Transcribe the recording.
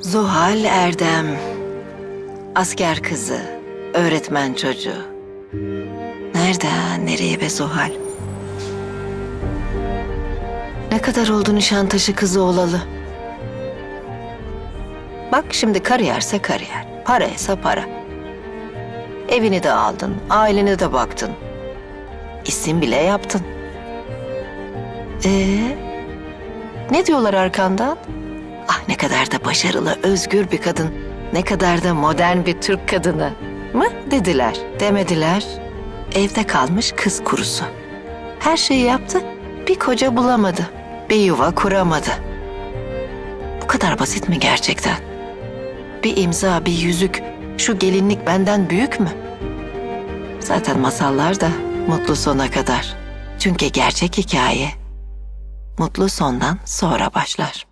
Zuhal Erdem. Asker kızı, öğretmen çocuğu. Nereden nereye be Zuhal? Ne kadar oldu Nişantaşı kızı olalı? Bak şimdi kariyerse kariyer, paraysa para. Evini de aldın, ailene de baktın. İsim bile yaptın. Ee, ne diyorlar arkandan? Ne kadar da başarılı, özgür bir kadın. Ne kadar da modern bir Türk kadını. Mı dediler? Demediler. Evde kalmış kız kurusu. Her şeyi yaptı, bir koca bulamadı. Bir yuva kuramadı. Bu kadar basit mi gerçekten? Bir imza, bir yüzük, şu gelinlik benden büyük mü? Zaten masallar da mutlu sona kadar. Çünkü gerçek hikaye mutlu sondan sonra başlar.